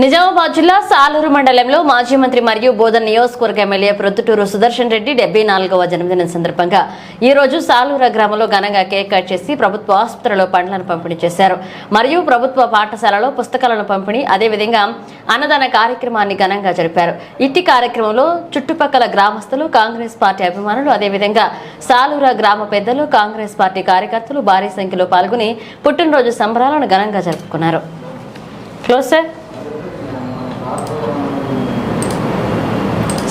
నిజామాబాద్ జిల్లా సాలూరు మండలంలో మాజీ మంత్రి మరియు బోధన్ నియోజకవర్గ ఎమ్మెల్యే ప్రొద్దుటూరు సుదర్శన్ రెడ్డి డెబ్బై నాలుగవ జన్మదినం సందర్భంగా ఈ రోజు సాలూర గ్రామంలో ఘనంగా కేక్ కట్ చేసి ప్రభుత్వ ఆసుపత్రిలో పండ్లను పంపిణీ చేశారు. మరియు ప్రభుత్వ పాఠశాలలో పుస్తకాలను పంపిణీ అదేవిధంగా అన్నదాన కార్యక్రమాన్ని ఘనంగా జరిపారు. ఇట్టి కార్యక్రమంలో చుట్టుపక్కల గ్రామస్తులు కాంగ్రెస్ పార్టీ అభిమానులు అదేవిధంగా సాలూర గ్రామ పెద్దలు కాంగ్రెస్ పార్టీ కార్యకర్తలు భారీ సంఖ్యలో పాల్గొని పుట్టినరోజు సంబరాలను ఘనంగా జరుపుకున్నారు. క్లోజ్ సార్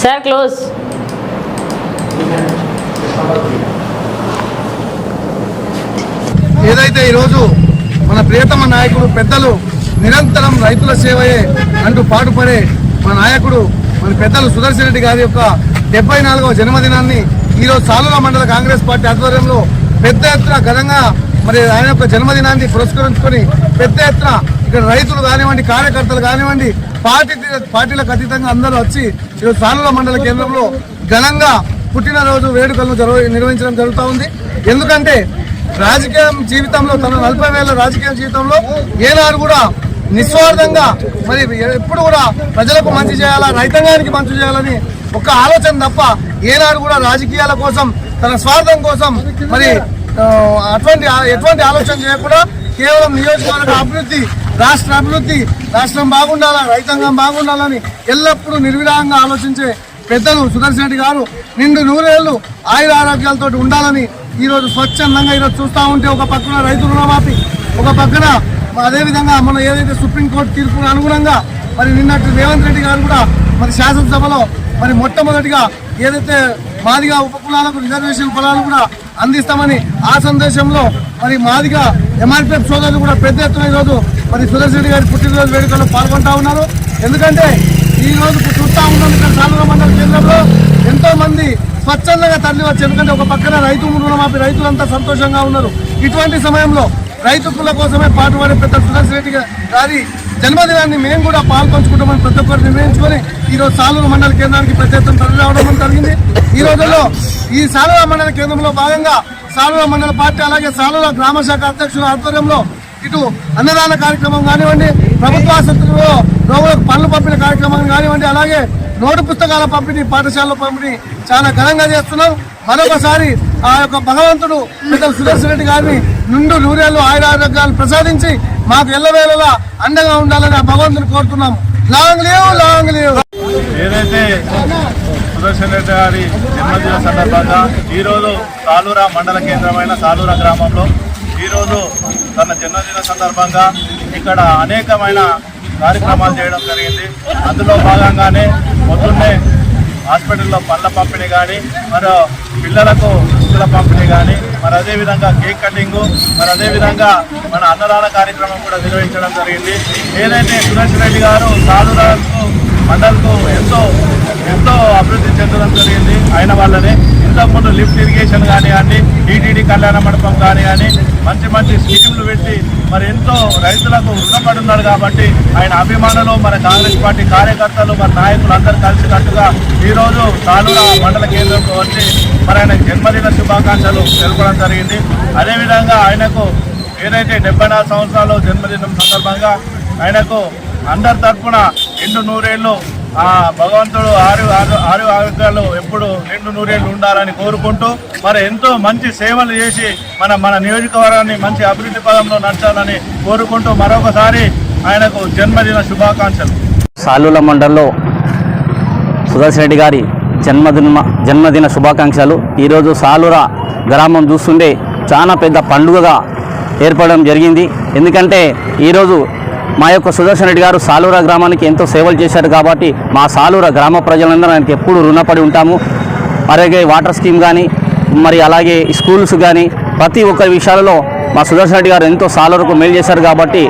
సార్ క్లోజ్ ఏదైతే ఈరోజు మన ప్రియతమ నాయకుడు పెద్దలు నిరంతరం రైతుల సేవయే అంటూ పాటుపడే మన నాయకుడు మన పెద్దలు సుదర్శన్ రెడ్డి గారి యొక్క డెబ్బై నాలుగవ జన్మదినాన్ని ఈరోజు సాలుల మండల కాంగ్రెస్ పార్టీ ఆధ్వర్యంలో పెద్ద ఎత్తున ఘనంగా మరి ఆయన యొక్క జన్మదినాన్ని పురస్కరించుకొని పెద్ద ఎత్తున ఇక్కడ రైతులు కానివ్వండి కార్యకర్తలు కానివ్వండి పార్టీ పార్టీలకు అతీతంగా అందరూ వచ్చి ఈరోజు మండల కేంద్రంలో ఘనంగా పుట్టినరోజు వేడుకలను జరగ నిర్వహించడం జరుగుతూ ఉంది. ఎందుకంటే రాజకీయం జీవితంలో తన నలభై వేల రాజకీయ జీవితంలో ఏనాడు కూడా నిస్వార్థంగా మరి ఎప్పుడు కూడా ప్రజలకు మంచి చేయాలా రైతాంగానికి మంచి చేయాలని ఒక ఆలోచన తప్ప ఏనాడు కూడా రాజకీయాల కోసం తన స్వార్థం కోసం మరి అటువంటి ఎటువంటి ఆలోచన చేయకుండా కేవలం నియోజకవర్గ అభివృద్ధి రాష్ట్ర అభివృద్ధి రాష్ట్రం బాగుండాలా రైతాంగం బాగుండాలని ఎల్లప్పుడూ నిర్విరాగంగా ఆలోచించే పెద్దలు సుదర్శన్ రెడ్డి గారు నిండు నూరేళ్ళు ఆయుర ఆరోగ్యాలతో ఉండాలని ఈరోజు స్వచ్ఛందంగా ఈరోజు చూస్తూ ఉంటే ఒక పక్కన రైతు రుణమాఫీ ఒక పక్కన అదేవిధంగా మనం ఏదైతే సుప్రీంకోర్టు తీర్పుకు అనుగుణంగా మరి నిన్నటి రేవంత్ రెడ్డి గారు కూడా మరి శాసనసభలో మరి మొట్టమొదటిగా ఏదైతే మాదిగా ఉపకులాలకు రిజర్వేషన్ పొలాలు కూడా అందిస్తామని ఆ సందేశంలో మరి మాదిగా ఎంఆర్పిఎఫ్ సోదరులు కూడా పెద్ద ఎత్తున ఈరోజు మరి సుదర్శన్ గారి పుట్టినరోజు వేడుకల్లో పాల్గొంటా ఉన్నారు. ఎందుకంటే ఈ రోజు చూస్తా ఉన్నాం ఇక్కడ సాలూరు మండల కేంద్రంలో ఎంతో మంది స్వచ్ఛందంగా తరలి వచ్చి ఎందుకంటే ఒక పక్కన రైతు రుణమాపి రైతులంతా సంతోషంగా ఉన్నారు. ఇటువంటి సమయంలో రైతుల కోసమే పాటుపడే పెద్ద సుదర్శన్ రెడ్డి గారి జన్మదినాన్ని మేము కూడా పాల్పంచుకుంటామని ప్రతి ఒక్కరు నిర్ణయించుకొని ఈ రోజు సాలూరు మండల కేంద్రానికి పెద్ద ఎత్తున తరలి రావడం జరిగింది. ఈ రోజుల్లో ఈ సాలూరు మండల కేంద్రంలో భాగంగా సాలూరు మండల పార్టీ అలాగే సాలూరు గ్రామ శాఖ అధ్యక్షుల ఆధ్వర్యంలో ఇటు అన్నదాన కార్యక్రమం కానివ్వండి ప్రభుత్వ ఆసుపత్రిలో రోగులకు పనులు పంపిన కార్యక్రమం కానివ్వండి అలాగే నోటు పుస్తకాల పంపిణీ పాఠశాలలో పంపిణీ చాలా ఘనంగా చేస్తున్నాం. మరొకసారి ఆ యొక్క భగవంతుడు పెద్ద సుదర్శన్ రెడ్డి గారిని నుండు నూరేళ్ళు ఆయుర ఆరోగ్యాలు ప్రసాదించి మాకు ఎల్లవేళలా అండగా ఉండాలని ఆ భగవంతుని కోరుతున్నాం. Long live long live. ఏదైతే సుదర్శన్ రెడ్డి గారి జన్మదిన సందర్భంగా ఈరోజు సాలూరా మండల కేంద్రమైన సాలూరా గ్రామంలో ఈరోజు తన జన్మదిన సందర్భంగా ఇక్కడ అనేకమైన కార్యక్రమాలు చేయడం జరిగింది. అందులో భాగంగానే పొద్దున్నే హాస్పిటల్లో పళ్ళ పంపిణీ కానీ మరో పిల్లలకు పుస్తల పంపిణీ కానీ మరి అదేవిధంగా కేక్ కటింగ్ మరి అదేవిధంగా మన అన్నదాన కార్యక్రమం కూడా నిర్వహించడం జరిగింది. ఏదైతే సురేష్ రెడ్డి గారు సాధురాలకు మండలకు ఎంతో ఎంతో అభివృద్ధి చెందడం జరిగింది. ఆయన వల్లనే ఇంతకుముందు లిఫ్ట్ ఇరిగేషన్ కానివ్వండి టీటీడీ కళ్యాణ మండపం కానీ అని మంచి మంచి స్కీములు పెట్టి మరి ఎంతో రైతులకు రుణపడి కాబట్టి ఆయన అభిమానులు మన కాంగ్రెస్ పార్టీ కార్యకర్తలు మన నాయకులు అందరూ కలిసికట్టుగా ఈరోజు తాలూరా మండల కేంద్రంలో వచ్చి మరి ఆయన జన్మదిన శుభాకాంక్షలు తెలపడం జరిగింది. అదేవిధంగా ఆయనకు ఏదైతే డెబ్బై నాలుగు సంవత్సరాలు జన్మదినం సందర్భంగా ఆయనకు అందరి తరఫున రెండు నూరేళ్ళు ఆ భగవంతుడు ఆరు ఆరు ఆరు ఆరోగ్యాలు ఎప్పుడు నిండు నూరేళ్ళు ఉండాలని కోరుకుంటూ మరి ఎంతో మంచి సేవలు చేసి మన మన నియోజకవర్గాన్ని మంచి అభివృద్ధి పదంలో నడచాలని కోరుకుంటూ మరొకసారి ఆయనకు జన్మదిన శుభాకాంక్షలు. సాలూల మండలంలో సుదర్శన్ రెడ్డి గారి జన్మదిన జన్మదిన శుభాకాంక్షలు. ఈరోజు సాలూర గ్రామం చూస్తుంటే చాలా పెద్ద పండుగగా ఏర్పడడం జరిగింది. ఎందుకంటే ఈరోజు మా యొక్క సుదర్శన్ రెడ్డి గారు సాలూర గ్రామానికి ఎంతో సేవలు చేశారు కాబట్టి మా సాలూర గ్రామ ప్రజలందరూ ఆయనకి ఎప్పుడు రుణపడి ఉంటాము. అలాగే వాటర్ స్కీమ్ కానీ మరి అలాగే స్కూల్స్ కానీ ప్రతి ఒక్క విషయాలలో మా సుదర్శన్ రెడ్డి గారు ఎంతో సాలూరుకు మేలు చేశారు కాబట్టి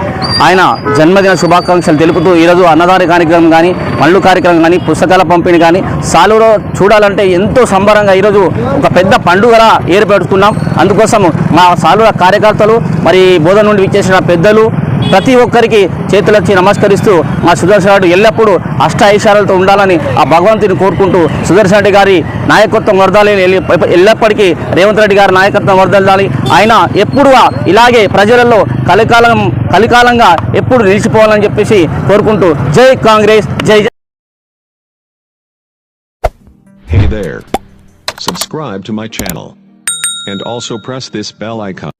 ఆయన జన్మదిన శుభాకాంక్షలు తెలుపుతూ ఈరోజు అన్నదాన కార్యక్రమం కానీ మళ్ళు కార్యక్రమం కానీ పుస్తకాల పంపిణీ కానీ సాలూరు చూడాలంటే ఎంతో సంబరంగా ఈరోజు ఒక పెద్ద పండుగలా ఏర్పడుతున్నాం అందుకోసం మా సాలూర కార్యకర్తలు మరి బోధన నుండి విచ్చేసిన పెద్దలు ప్రతి ఒక్కరికి చేతులెత్తి నమస్కరిస్తూ మా సుదర్శన్ రెడ్డి ఎల్లప్పుడూ అష్ట ఐశ్వర్యాలతో ఉండాలని ఆ భగవంతుని కోరుకుంటూ సుదర్శన్ రెడ్డి గారి నాయకత్వం వర్దాలి ఎల్లప్పటికీ రేవంత్ రెడ్డి గారి నాయకత్వం వర్దలాలి ఆయన ఎప్పుడు ఇలాగే ప్రజలలో కలికాలం కలికాలంగా ఎప్పుడు నిలిచిపోవాలని చెప్పేసి కోరుకుంటూ జై కాంగ్రెస్ జై జై Hey there. Subscribe to my channel. And also press this bell icon.